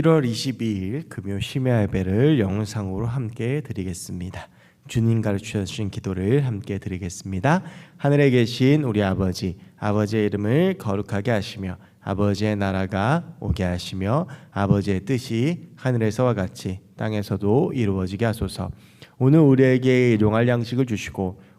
1월 22일 금요 심야 예배를 영상으로 함께 드리겠습니다. 주님 가르쳐 주신 기도를 함께 드리겠습니다. 하늘에 계신 우리 아버지, 아버지의 이름을 거룩하게 하시며 아버지의 나라가 오게 하시며 아버지의 뜻이 하늘에서와 같이 땅에서도 이루어지게 하소서. 오늘 우리에게 일용할 양식을 주시고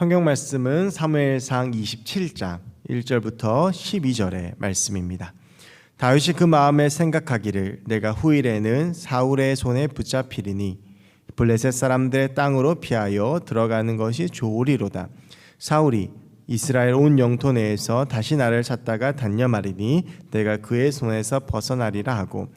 성경 말씀은 사무엘상 27장 1절부터 12절의 말씀입니다. 다윗이 그 마음에 생각하기를 내가 후일에는 사울의 손에 붙잡히리니 블레셋 사람들의 땅으로 피하여 들어가는 것이 좋으리로다. 사울이 이스라엘 온 영토 내에서 다시 나를 찾다가 단념하리니 내가 그의 손에서 벗어나리라 하고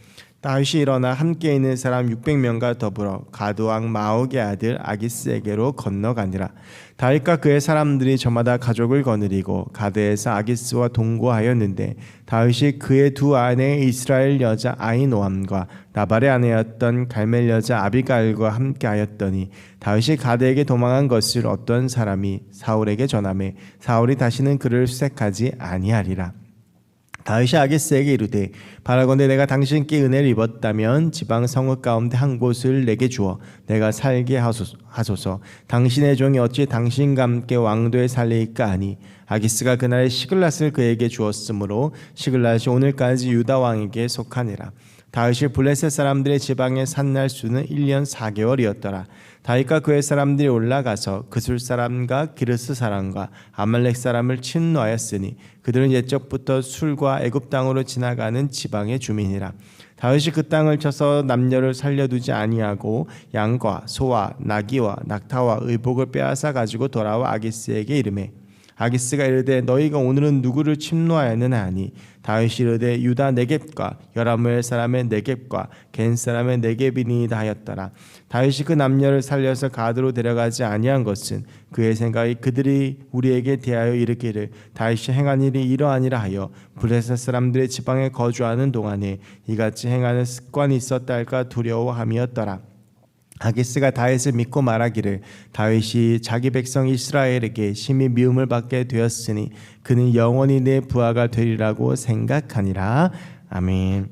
다윗이 일어나 함께 있는 사람 600명과 더불어 가드왕 마옥의 아들 아기스에게로 건너가니라. 다윗과 그의 사람들이 저마다 가족을 거느리고 가드에서 아기스와 동거하였는데 다윗이 그의 두 아내 이스라엘 여자 아이노함과 나발의 아내였던 갈멜 여자 아비가일과 함께하였더니 다윗이 가드에게 도망한 것을 어떤 사람이 사울에게 전하매 사울이 다시는 그를 수색하지 아니하리라. 다윗이 아기스에게 이르되 바라건대 내가 당신께 은혜를 입었다면 지방 성읍 가운데 한 곳을 내게 주어 내가 살게 하소서. 당신의 종이 어찌 당신과 함께 왕도에 살리까 하니 아기스가 그날에 시글랏을 그에게 주었으므로 시글랏이 오늘까지 유다 왕에게 속하니라 다윗이 블레셋 사람들의 지방에 산날 수는 1년 4개월이었더라. 다윗과 그의 사람들이 올라가서 그술 사람과 기르스 사람과 아말렉 사람을 침노하였으니 그들은 옛적부터 술과 애굽 땅으로 지나가는 지방의 주민이라. 다윗이 그 땅을 쳐서 남녀를 살려두지 아니하고 양과 소와 나귀와 낙타와 의복을 빼앗아 가지고 돌아와 아기스에게 이르매 아기스가 이르되 너희가 오늘은 누구를 침노하였느냐 하니? 다윗이 이르되 유다 네겝과 여라무엘 사람의 네겝과 겐 사람의 네겝이니이다 하였더라. 다윗이 그 남녀를 살려서 가드로 데려가지 아니한 것은 그의 생각이 그들이 우리에게 대하여 이르기를 다윗이 행한 일이 이러하니라 하여 블레셋 사람들의 지방에 거주하는 동안에 이같이 행하는 습관이 있었다 할까 두려워함이었더라 아기스가 다윗을 믿고 말하기를 다윗이 자기 백성 이스라엘에게 심히 미움을 받게 되었으니 그는 영원히 내 부하가 되리라고 생각하니라 아멘.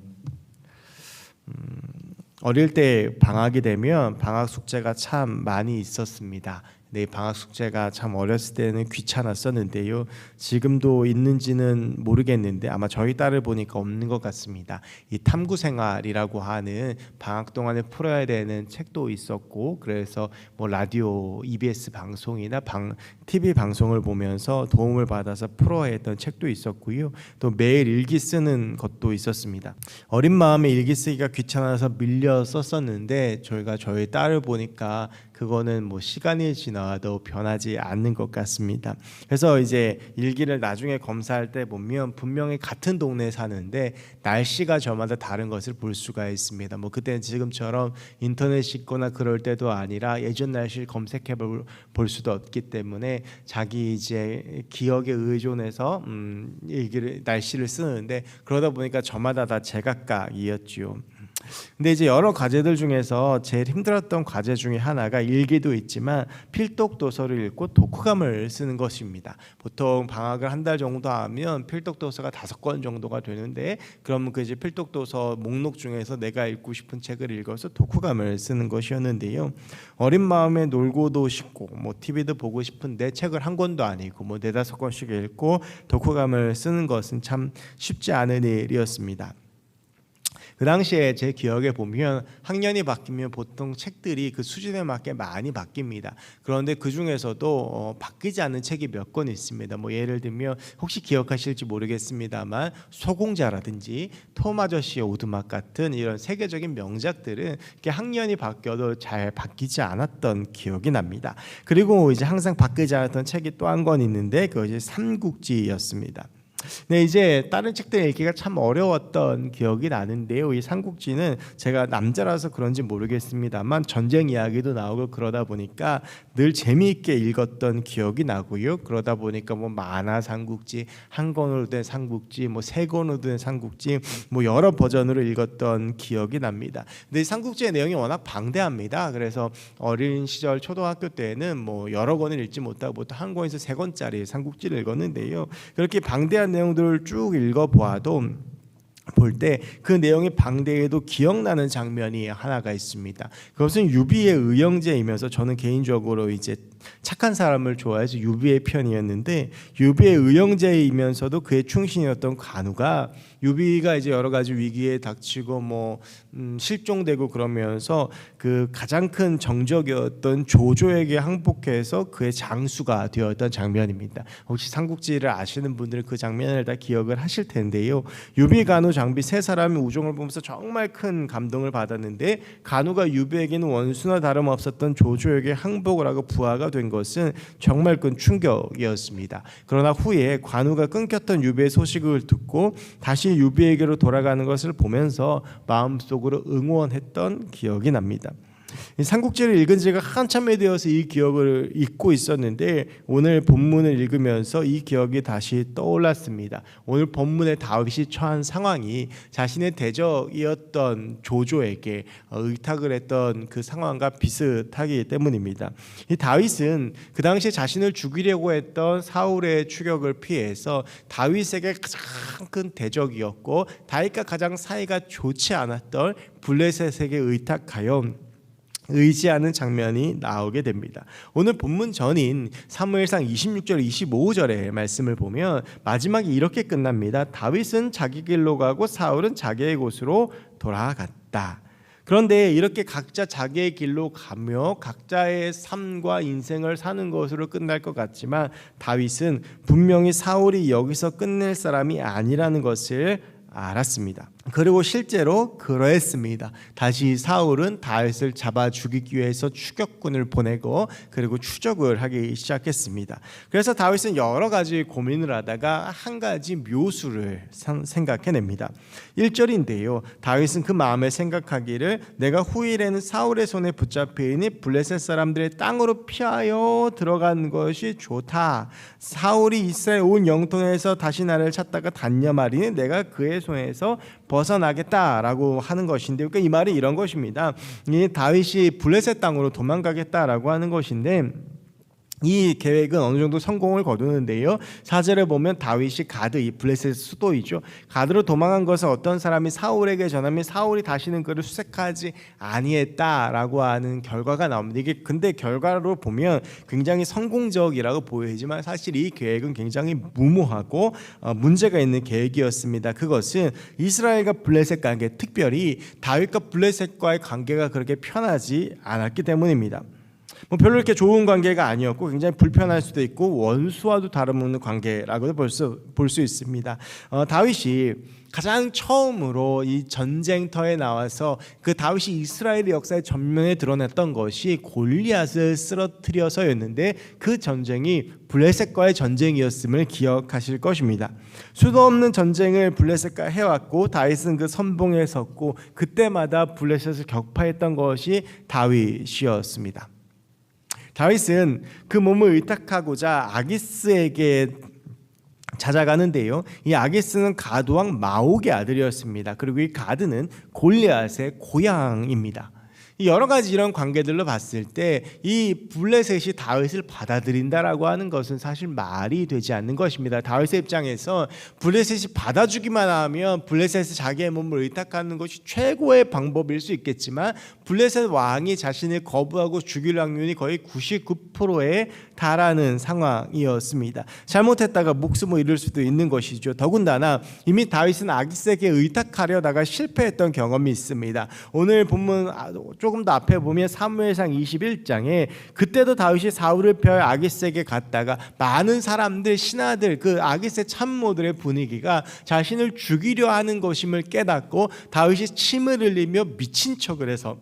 음, 어릴 때 방학이 되면 방학 숙제가 참 많이 있었습니다. 네, 방학 숙제가 참 어렸을 때는 귀찮았었는데요. 지금도 있는지는 모르겠는데 아마 저희 딸을 보니까 없는 것 같습니다. 이 탐구 생활이라고 하는 방학 동안에 풀어야 되는 책도 있었고 그래서 뭐 라디오 EBS 방송이나 방 TV 방송을 보면서 도움을 받아서 풀어야 했던 책도 있었고요. 또 매일 일기 쓰는 것도 있었습니다. 어린 마음에 일기 쓰기가 귀찮아서 밀려 썼었는데 저희가 저희 딸을 보니까 그거는 뭐 시간이 지나도 변하지 않는 것 같습니다. 그래서 이제 일기를 나중에 검사할 때 보면 분명히 같은 동네에 사는데 날씨가 저마다 다른 것을 볼 수가 있습니다. 뭐 그때는 지금처럼 인터넷이 있거나 그럴 때도 아니라 예전 날씨를 검색해 볼, 볼 수도 없기 때문에 자기 이제 기억에 의존해서 음, 일기를 날씨를 쓰는데 그러다 보니까 저마다 다 제각각이었지요. 근데 이제 여러 과제들 중에서 제일 힘들었던 과제 중에 하나가 일기도 있지만 필독 도서를 읽고 독후감을 쓰는 것입니다. 보통 방학을 한 달 정도 하면 필독 도서가 다섯 권 정도가 되는데 그러면 그 이제 필독 도서 목록 중에서 내가 읽고 싶은 책을 읽어서 독후감을 쓰는 것이었는데요. 어린 마음에 놀고도 싶고 뭐 TV도 보고 싶은데 책을 한 권도 아니고 뭐 네다섯 권씩 읽고 독후감을 쓰는 것은 참 쉽지 않은 일이었습니다. 그 당시에 제 기억에 보면 학년이 바뀌면 보통 책들이 그 수준에 맞게 많이 바뀝니다. 그런데 그 중에서도 어, 바뀌지 않는 책이 몇 권 있습니다. 뭐 예를 들면 혹시 기억하실지 모르겠습니다만 소공자라든지 톰 아저씨의 오두막 같은 이런 세계적인 명작들은 이렇게 학년이 바뀌어도 잘 바뀌지 않았던 기억이 납니다. 그리고 이제 항상 바뀌지 않았던 책이 또 한 권 있는데 그것이 삼국지였습니다. 네, 이제 다른 책들 읽기가 참 어려웠던 기억이 나는데요. 이 삼국지는 제가 남자라서 그런지 모르겠습니다만 전쟁 이야기도 나오고 그러다 보니까 늘 재미있게 읽었던 기억이 나고요. 그러다 보니까 뭐 만화 삼국지, 한 권으로 된 삼국지, 뭐 세 권으로 된 삼국지, 뭐 여러 버전으로 읽었던 기억이 납니다. 근데 이 삼국지의 내용이 워낙 방대합니다. 그래서 어린 시절 초등학교 때는 뭐 여러 권을 읽지 못하고 보통 한 권에서 세 권짜리 삼국지를 읽었는데요. 그렇게 방대한 내용들을 쭉 읽어보아도 볼 때 그 내용이 방대해도 기억나는 장면이 하나가 있습니다. 그것은 유비의 의형제이면서 저는 개인적으로 이제 착한 사람을 좋아해서 유비의 편이었는데 유비의 의형제이면서도 그의 충신이었던 관우가 유비가 이제 여러 가지 위기에 닥치고 뭐 음, 실종되고 그러면서 그 가장 큰 정적이었던 조조에게 항복해서 그의 장수가 되었던 장면입니다. 혹시 삼국지를 아시는 분들은 그 장면을 다 기억을 하실 텐데요. 유비 간우 장비 세 사람의 우정을 보면서 정말 큰 감동을 받았는데 간우가 유비에게는 원수나 다름없었던 조조에게 항복을 하고 부하가 된 것은 정말 큰 충격이었습니다. 그러나 후에 관우가 끊겼던 유비의 소식을 듣고 다시 유비에게로 돌아가는 것을 보면서 마음속으로 응원했던 기억이 납니다. 이 삼국지를 읽은 지가 한참이 되어서 이 기억을 잊고 있었는데 오늘 본문을 읽으면서 이 기억이 다시 떠올랐습니다. 오늘 본문의 다윗이 처한 상황이 자신의 대적이었던 조조에게 어, 의탁을 했던 그 상황과 비슷하기 때문입니다. 이 다윗은 그 당시에 자신을 죽이려고 했던 사울의 추격을 피해서 다윗에게 가장 큰 대적이었고 다윗과 가장 사이가 좋지 않았던 블레셋에게 의탁하여 의지하는 장면이 나오게 됩니다. 오늘 본문 전인 사무엘상 26절 25절의 말씀을 보면 마지막에 이렇게 끝납니다. 다윗은 자기 길로 가고 사울은 자기의 곳으로 돌아갔다. 그런데 이렇게 각자 자기의 길로 가며 각자의 삶과 인생을 사는 것으로 끝날 것 같지만 다윗은 분명히 사울이 여기서 끝낼 사람이 아니라는 것을 알았습니다. 그리고 실제로 그러했습니다. 다시 사울은 다윗을 잡아 죽이기 위해서 추격군을 보내고 그리고 추적을 하기 시작했습니다. 그래서 다윗은 여러 가지 고민을 하다가 한 가지 묘수를 생각해냅니다. 1절인데요. 다윗은 그 마음에 생각하기를 내가 후일에는 사울의 손에 붙잡히니 블레셋 사람들의 땅으로 피하여 들어간 것이 좋다. 사울이 이스라엘 온 영토에서 다시 나를 찾다가 단념하리니 내가 그의 손에서 벗어나겠다라고 하는 것인데 그러니까 이 말이 이런 것입니다. 이 다윗이 블레셋 땅으로 도망가겠다라고 하는 것인데 이 계획은 어느 정도 성공을 거두는데요. 사절에 보면 다윗이 가드 이 블레셋 수도이죠. 가드로 도망한 것을 어떤 사람이 사울에게 전하면 사울이 다시는 그를 수색하지 아니했다라고 하는 결과가 나옵니다. 이게 근데 결과로 보면 굉장히 성공적이라고 보이지만 사실 이 계획은 굉장히 무모하고 어, 문제가 있는 계획이었습니다. 그것은 이스라엘과 블레셋 관계, 특별히 다윗과 블레셋과의 관계가 그렇게 편하지 않았기 때문입니다. 뭐 별로 이렇게 좋은 관계가 아니었고 굉장히 불편할 수도 있고 원수와도 다름없는 관계라고도 볼 수 있습니다. 어, 다윗이 가장 처음으로 이 전쟁터에 나와서 그 다윗이 이스라엘 역사의 전면에 드러냈던 것이 골리앗을 쓰러뜨려서였는데 그 전쟁이 블레셋과의 전쟁이었음을 기억하실 것입니다. 수도 없는 전쟁을 블레셋과 해왔고 다윗은 그 선봉에 섰고 그때마다 블레셋을 격파했던 것이 다윗이었습니다. 다윗은 그 몸을 의탁하고자 아기스에게 찾아가는데요. 이 아기스는 가드 왕 마옥의 아들이었습니다. 그리고 이 가드는 골리앗의 고향입니다. 이 여러 가지 이런 관계들로 봤을 때 이 블레셋이 다윗을 받아들인다라고 하는 것은 사실 말이 되지 않는 것입니다. 다윗의 입장에서 블레셋이 받아주기만 하면 블레셋이 자기의 몸을 의탁하는 것이 최고의 방법일 수 있겠지만 블레셋 왕이 자신을 거부하고 죽일 확률이 거의 99%에 달하는 상황이었습니다. 잘못했다가 목숨을 잃을 수도 있는 것이죠. 더군다나 이미 다윗은 아기스에게 의탁하려다가 실패했던 경험이 있습니다. 오늘 본문 아, 조금 더 앞에 보면 사무엘상 21장에 그때도 다윗이 사울을 펴 아기스에게 갔다가 많은 사람들 신하들 그 아기스의 참모들의 분위기가 자신을 죽이려 하는 것임을 깨닫고 다윗이 침을 흘리며 미친 척을 해서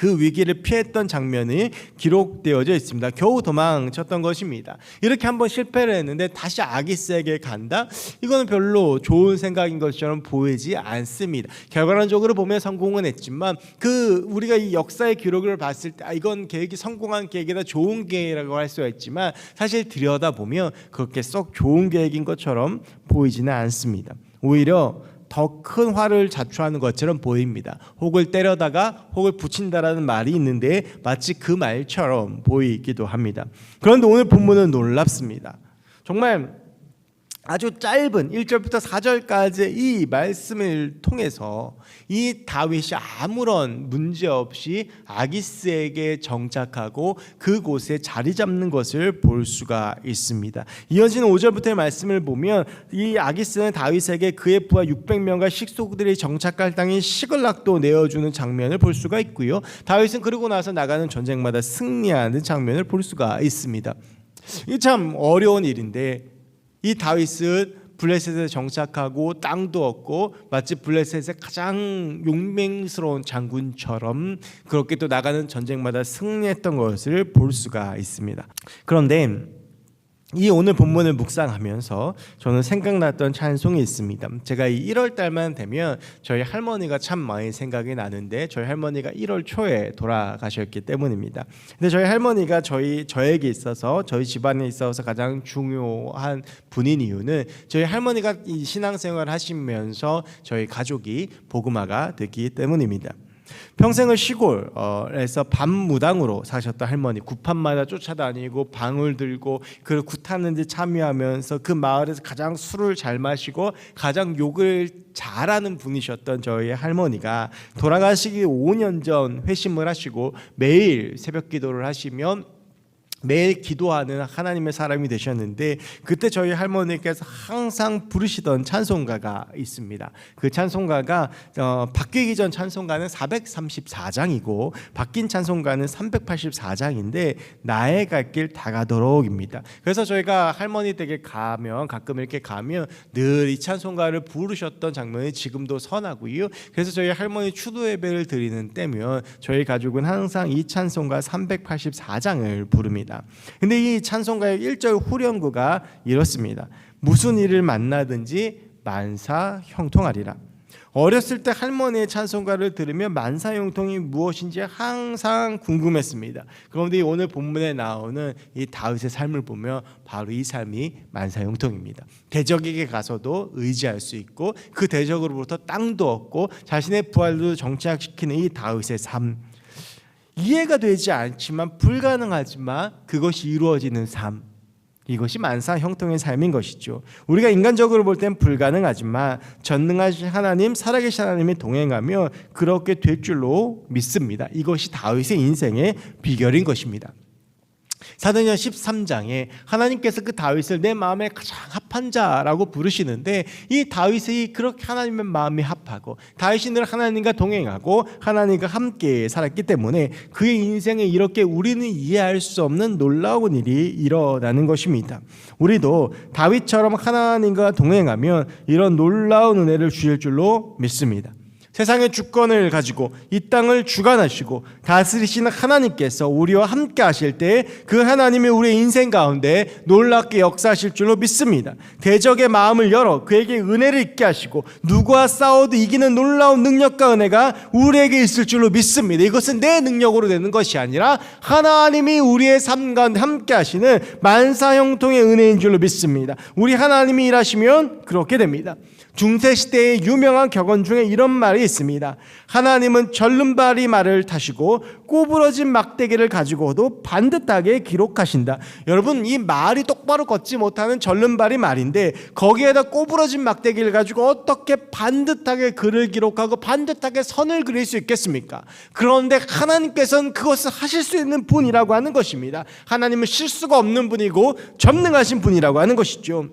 그 위기를 피했던 장면이 기록되어져 있습니다. 겨우 도망쳤던 것입니다. 이렇게 한번 실패를 했는데 다시 아기스에게 간다? 이거는 별로 좋은 생각인 것처럼 보이지 않습니다. 결과론적으로 보면 성공은 했지만 그 우리가 이 역사의 기록을 봤을 때 아, 이건 계획이 성공한 계획이다 좋은 계획이라고 할 수가 있지만 사실 들여다 보면 그렇게 썩 좋은 계획인 것처럼 보이지는 않습니다. 오히려 더 큰 화를 자초하는 것처럼 보입니다. 혹을 때려다가 혹을 붙인다라는 말이 있는데 마치 그 말처럼 보이기도 합니다. 그런데 오늘 본문은 놀랍습니다. 정말 아주 짧은 1절부터 4절까지 이 말씀을 통해서 이 다윗이 아무런 문제 없이 아기스에게 정착하고 그곳에 자리 잡는 것을 볼 수가 있습니다. 이어지는 5절부터의 말씀을 보면 이 아기스는 다윗에게 그의 부하 600명과 식소들이 정착할 땅인 시글락도 내어주는 장면을 볼 수가 있고요. 다윗은 그러고 나서 나가는 전쟁마다 승리하는 장면을 볼 수가 있습니다. 이 참 어려운 일인데 이 다윗은 블레셋에 정착하고 땅도 얻고 마치 블레셋의 가장 용맹스러운 장군처럼 그렇게 또 나가는 전쟁마다 승리했던 것을 볼 수가 있습니다. 그런데 이 오늘 본문을 묵상하면서 저는 생각났던 찬송이 있습니다. 제가 이 1월 달만 되면 저희 할머니가 참 많이 생각이 나는데 저희 할머니가 1월 초에 돌아가셨기 때문입니다. 근데 저희 할머니가 저희 저에게 있어서 저희 집안에 있어서 가장 중요한 분인 이유는 저희 할머니가 이 신앙생활 하시면서 저희 가족이 복음화가 됐기 때문입니다. 평생을 시골에서 밤무당으로 사셨던 할머니 구판마다 쫓아다니고 방울 들고 그 굿하는 데 참여하면서 그 마을에서 가장 술을 잘 마시고 가장 욕을 잘하는 분이셨던 저희 할머니가 돌아가시기 5년 전 회심을 하시고 매일 새벽 기도를 하시면 매일 기도하는 하나님의 사람이 되셨는데 그때 저희 할머니께서 항상 부르시던 찬송가가 있습니다. 그 찬송가가 어, 바뀌기 전 찬송가는 434장이고 바뀐 찬송가는 384장인데 나의 갈 길 다가도록입니다. 그래서 저희가 할머니 댁에 가면 가끔 이렇게 가면 늘 이 찬송가를 부르셨던 장면이 지금도 선하고요. 그래서 저희 할머니 추도 예배를 드리는 때면 저희 가족은 항상 이 찬송가 384장을 부릅니다. 근데 이 찬송가의 1절 후렴구가 이렇습니다. 무슨 일을 만나든지 만사 형통하리라. 어렸을 때 할머니의 찬송가를 들으며 만사 형통이 무엇인지 항상 궁금했습니다. 그런데 오늘 본문에 나오는 이 다윗의 삶을 보면 바로 이 삶이 만사 형통입니다. 대적에게 가서도 의지할 수 있고 그 대적으로부터 땅도 얻고 자신의 부활도 정착시키는 이 다윗의 삶. 이해가 되지 않지만 불가능하지만 그것이 이루어지는 삶. 이것이 만사 형통의 삶인 것이죠. 우리가 인간적으로 볼 땐 불가능하지만 전능하신 하나님, 살아계신 하나님이 동행하며 그렇게 될 줄로 믿습니다. 이것이 다윗의 인생의 비결인 것입니다. 사도행전 13장에 하나님께서 그 다윗을 내 마음에 가장 합한 자라고 부르시는데 이 다윗이 그렇게 하나님의 마음이 합하고 다윗이 늘 하나님과 동행하고 하나님과 함께 살았기 때문에 그의 인생에 이렇게 우리는 이해할 수 없는 놀라운 일이 일어나는 것입니다. 우리도 다윗처럼 하나님과 동행하면 이런 놀라운 은혜를 주실 줄로 믿습니다. 세상의 주권을 가지고 이 땅을 주관하시고 다스리시는 하나님께서 우리와 함께 하실 때그 하나님이 우리의 인생 가운데 놀랍게 역사하실 줄로 믿습니다. 대적의 마음을 열어 그에게 은혜를 있게 하시고 누구와 싸워도 이기는 놀라운 능력과 은혜가 우리에게 있을 줄로 믿습니다. 이것은 내 능력으로 되는 것이 아니라 하나님이 우리의 삶 가운데 함께 하시는 만사 형통의 은혜인 줄로 믿습니다. 우리 하나님이 일하시면 그렇게 됩니다. 중세 시대의 유명한 격언 중에 이런 말이 있습니다. 하나님은 절름발이 말을 타시고 꼬부러진 막대기를 가지고도 반듯하게 기록하신다. 여러분 이 말이 똑바로 걷지 못하는 절름발이 말인데 거기에다 꼬부러진 막대기를 가지고 어떻게 반듯하게 글을 기록하고 반듯하게 선을 그릴 수 있겠습니까? 그런데 하나님께서는 그것을 하실 수 있는 분이라고 하는 것입니다. 하나님은 실수가 없는 분이고 전능하신 분이라고 하는 것이죠.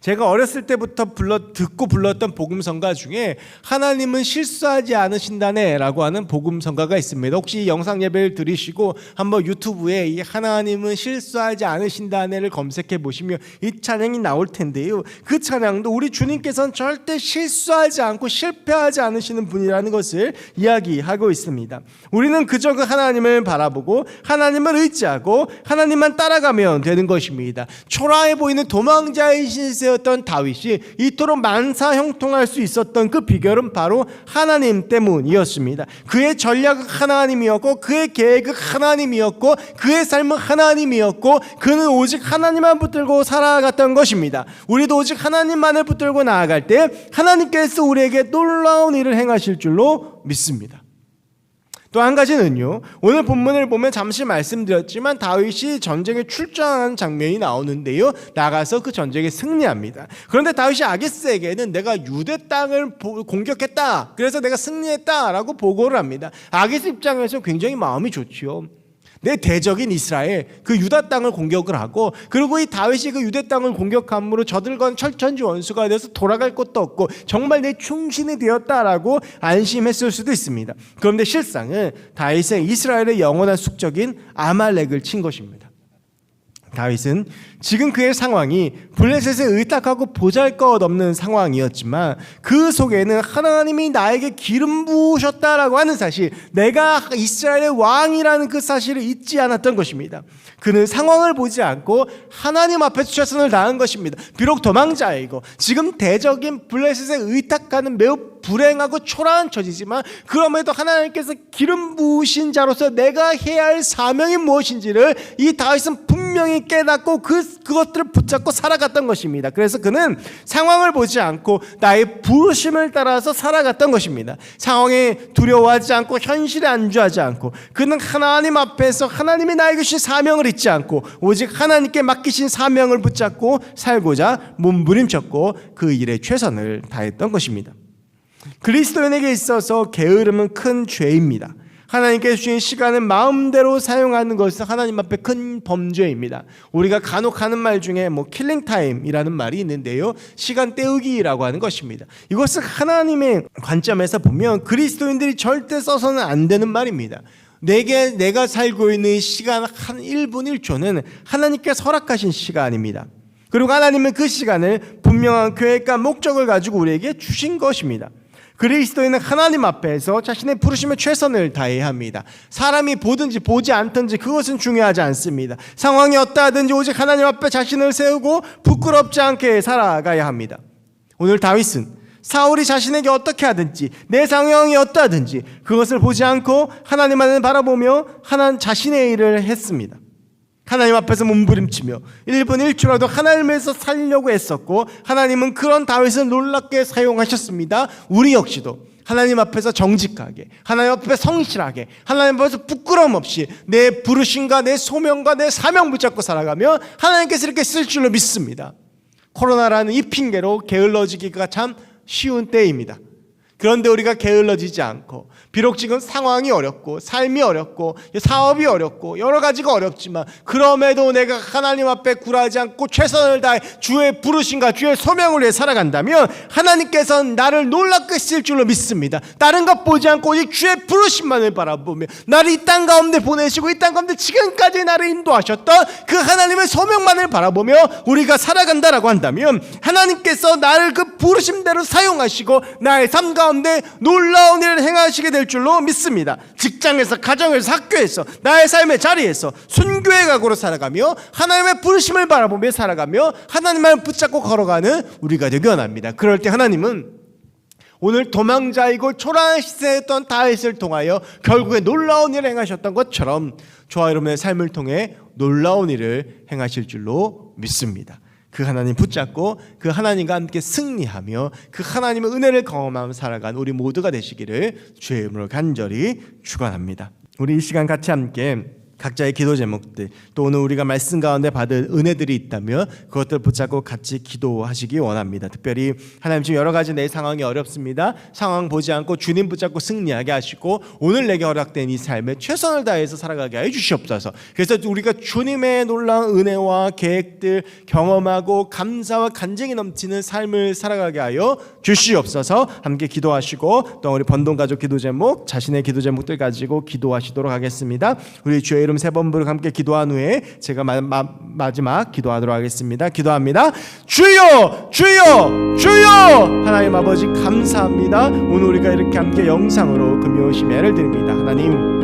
제가 어렸을 때부터 불러 듣고 불렀던 복음성가 중에 하나님은 실수하지 않으신다네라고 하는 복음성가가 있습니다. 혹시 이 영상 예배를 들으시고 한번 유튜브에 이 하나님은 실수하지 않으신다네를 검색해 보시면 이 찬양이 나올 텐데요. 그 찬양도 우리 주님께서는 절대 실수하지 않고 실패하지 않으시는 분이라는 것을 이야기하고 있습니다. 우리는 그저 그 하나님을 바라보고 하나님을 의지하고 하나님만 따라가면 되는 것입니다. 초라해 보이는 도망자이신 세였던 다윗이 이토록 만사 형통할 수 있었던 그 비결은 바로 하나님 때문이었습니다. 그의 전략은 하나님이었고 그의 계획은 하나님이었고 그의 삶은 하나님이었고 그는 오직 하나님만 붙들고 살아갔던 것입니다. 우리도 오직 하나님만을 붙들고 나아갈 때 하나님께서 우리에게 놀라운 일을 행하실 줄로 믿습니다. 또 한 가지는요. 오늘 본문을 보면 잠시 말씀드렸지만 다윗이 전쟁에 출전하는 장면이 나오는데요. 나가서 그 전쟁에 승리합니다. 그런데 다윗이 아기스에게는 내가 유대 땅을 보- 공격했다. 그래서 내가 승리했다라고 보고를 합니다. 아기스 입장에서 굉장히 마음이 좋지요. 내 대적인 이스라엘 그 유다 땅을 공격을 하고 그리고 이 다윗이 그 유대 땅을 공격함으로 저들과는 철천지 원수가 돼서 돌아갈 곳도 없고 정말 내 충신이 되었다라고 안심했을 수도 있습니다. 그런데 실상은 다윗은 이스라엘의 영원한 숙적인 아말렉을 친 것입니다. 다윗은 지금 그의 상황이 블레셋에 의탁하고 보잘것없는 상황이었지만 그 속에는 하나님이 나에게 기름 부으셨다라고 하는 사실, 내가 이스라엘의 왕이라는 그 사실을 잊지 않았던 것입니다. 그는 상황을 보지 않고 하나님 앞에 최선을 다한 것입니다. 비록 도망자이고 지금 대적인 블레셋에 의탁하는 매우 불행하고 초라한 처지지만 그럼에도 하나님께서 기름 부으신 자로서 내가 해야 할 사명이 무엇인지를 이 다윗은 분명히 깨닫고 그 그것들을 붙잡고 살아갔던 것입니다. 그래서 그는 상황을 보지 않고 나의 부르심을 따라서 살아갔던 것입니다. 상황에 두려워하지 않고 현실에 안주하지 않고 그는 하나님 앞에서 하나님이 나에게 주신 사명을 잊지 않고 오직 하나님께 맡기신 사명을 붙잡고 살고자 몸부림쳤고 그 일에 최선을 다했던 것입니다. 그리스도인에게 있어서 게으름은 큰 죄입니다. 하나님께 주신 시간을 마음대로 사용하는 것은 하나님 앞에 큰 범죄입니다. 우리가 간혹 하는 말 중에 뭐 킬링 타임이라는 말이 있는데요. 시간 때우기라고 하는 것입니다. 이것은 하나님의 관점에서 보면 그리스도인들이 절대 써서는 안 되는 말입니다. 내게 내가 살고 있는 시간 한 1분 1초는 하나님께 허락하신 시간입니다. 그리고 하나님은 그 시간을 분명한 계획과 목적을 가지고 우리에게 주신 것입니다. 그리스도인은 하나님 앞에서 자신의 부르심에 최선을 다해야 합니다. 사람이 보든지 보지 않든지 그것은 중요하지 않습니다. 상황이 어떠하든지 오직 하나님 앞에 자신을 세우고 부끄럽지 않게 살아가야 합니다. 오늘 다윗은 사울이 자신에게 어떻게 하든지 내 상황이 어떠하든지 그것을 보지 않고 하나님만을 바라보며 하나님 자신의 일을 했습니다. 하나님 앞에서 몸부림치며 1분 1초라도 하나님에서 살려고 했었고 하나님은 그런 다윗을 놀랍게 사용하셨습니다. 우리 역시도 하나님 앞에서 정직하게 하나님 앞에 성실하게 하나님 앞에서 부끄러움 없이 내 부르심과 내 소명과 내 사명 붙잡고 살아가며 하나님께서 이렇게 쓸 줄로 믿습니다. 코로나라는 이 핑계로 게을러지기가 참 쉬운 때입니다. 그런데 우리가 게을러지지 않고 비록 지금 상황이 어렵고 삶이 어렵고 사업이 어렵고 여러 가지가 어렵지만 그럼에도 내가 하나님 앞에 굴하지 않고 최선을 다해 주의 부르심과 주의 소명을 위해 살아간다면 하나님께서는 나를 놀랍게 쓸 줄로 믿습니다. 다른 것 보지 않고 오직 주의 부르심만을 바라보며 나를 이 땅 가운데 보내시고 이 땅 가운데 지금까지 나를 인도하셨던 그 하나님의 소명만을 바라보며 우리가 살아간다라고 한다면 하나님께서 나를 그 부르심대로 사용하시고 나의 삶 가운데 놀라운 일을 행하시게 될 줄로 믿습니다. 직장에서 가정에서 학교에서 나의 삶의 자리에서 순교의 각오로 살아가며 하나님의 부르심을 바라보며 살아가며 하나님을 붙잡고 걸어가는 우리가 되기 원합니다. 그럴 때 하나님은 오늘 도망자이고 초라한 시세였던 다윗을 통하여 결국에 놀라운 일을 행하셨던 것처럼 저와 여러분의 삶을 통해 놀라운 일을 행하실 줄로 믿습니다. 그 하나님 붙잡고 그 하나님과 함께 승리하며 그 하나님의 은혜를 경험하며 살아간 우리 모두가 되시기를 주의 이름으로 간절히 축원합니다. 우리 이 시간 같이 함께 각자의 기도 제목들 또 오늘 우리가 말씀 가운데 받은 은혜들이 있다면 그것들 붙잡고 같이 기도하시기 원합니다. 특별히 하나님 지금 여러 가지 내 상황이 어렵습니다. 상황 보지 않고 주님 붙잡고 승리하게 하시고 오늘 내게 허락된 이 삶에 최선을 다해서 살아가게 하여 주시옵소서. 그래서 우리가 주님의 놀라운 은혜와 계획들 경험하고 감사와 간증이 넘치는 삶을 살아가게 하여 주시옵소서. 함께 기도하시고 또 우리 번동 가족 기도 제목 자신의 기도 제목들 가지고 기도하시도록 하겠습니다. 우리 주의 이름 세 번 부르고 함께 기도한 후에 제가 마, 마, 마 지막 기도하도록 하겠습니다. 기도합니다. 주여, 주여, 주여! 하나님 아버지 감사합니다. 오늘 우리가 이렇게 함께 영상으로 금요 심야를 드립니다. 하나님.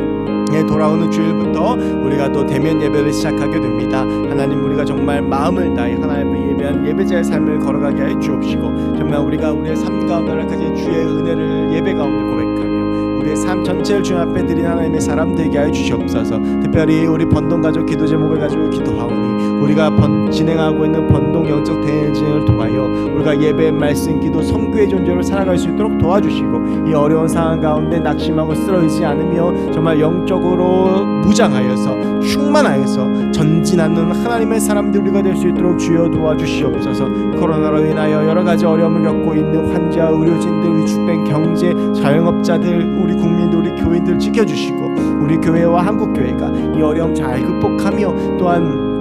예, 돌아오는 주일부터 우리가 또 대면 예배를 시작하게 됩니다. 하나님 우리가 정말 마음을 다해 하나님의 예배한 예배자의 삶을 걸어가게 해 주옵시고 정말 우리가 우리의 삶 가운데 가진 주의 은혜를 예배 가운데 고백하며 우리의 삶 전체를 주님 앞에 드린 하나님의 사람 되게 하여 주시옵소서. 특별히 우리 번동 가족 기도 제목을 가지고 기도하오니 우리가 번, 진행하고 있는 번동 영적 대행진을 통하여 우리가 예배, 말씀, 기도, 성교의 존재로 살아갈 수 있도록 도와주시고 이 어려운 상황 가운데 낙심하고 쓰러지지 않으며 정말 영적으로 무장하여서 충만하여서 전진하는 하나님의 사람들 우리가 될 수 있도록 주여 도와주시옵소서. 코로나로 인하여 여러 가지 어려움을 겪고 있는 환자, 의료진들, 위축된 경제, 자영업자들, 우리 국민들, 우리 교인들 지켜주시고 우리 교회와 한국 교회가 이 어려움 잘 극복하며 또한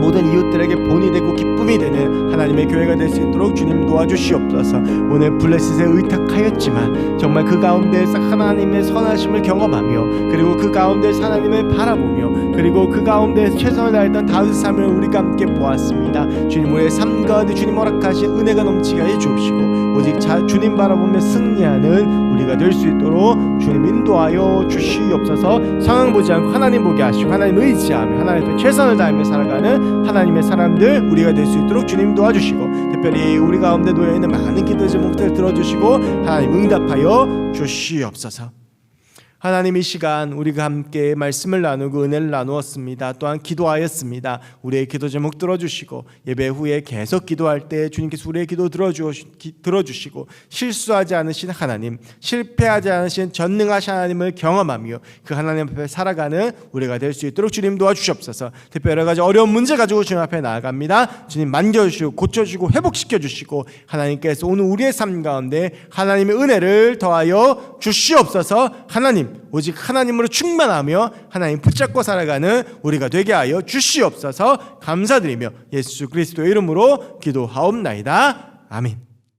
모든 이웃들에게 본이 되고 기쁨이 되는 하나님의 교회가 될 수 있도록 주님 도와주시옵소서. 오늘 블레셋에 의탁하였지만 정말 그 가운데서 하나님의 선하심을 경험하며 그리고 그 가운데서 하나님을 바라보며 그리고 그 가운데 최선을 다했던 다윗 삶을 우리가 함께 보았습니다. 주님 우리의 삶 가운데 주님 허락하신 은혜가 넘치게 해 주옵시고 오직 자 주님 바라보며 승리하는 우리가 될 수 있도록 주님 인도하여 주시옵소서. 상황 보지 않고 하나님 보게 하시고 하나님 의지하며 하나님의 최선을 다하며 살아가는 하나님의 사람들 우리가 될 수 있도록 주님 도와주시고 특별히 우리 가운데 놓여 있는 많은 기도 제목들 들어주시고 하나님 응답하여 주시옵소서. 하나님 이 시간 우리가 함께 말씀을 나누고 은혜를 나누었습니다. 또한 기도하였습니다. 우리의 기도 제목 들어주시고 예배 후에 계속 기도할 때 주님께서 우리의 기도 들어주시고 실수하지 않으신 하나님, 실패하지 않으신 전능하신 하나님을 경험하며 그 하나님 앞에 살아가는 우리가 될 수 있도록 주님 도와주시옵소서. 특별히 여러 가지 어려운 문제 가지고 주님 앞에 나아갑니다. 주님 만져주시고 고쳐주시고 회복시켜 주시고 하나님께서 오늘 우리의 삶 가운데 하나님의 은혜를 더하여 주시옵소서. 오직 하나님으로 충만하며 하나님 붙잡고 살아가는 우리가 되게 하여 주시옵소서 감사드리며 예수 그리스도의 이름으로 기도하옵나이다. 아멘.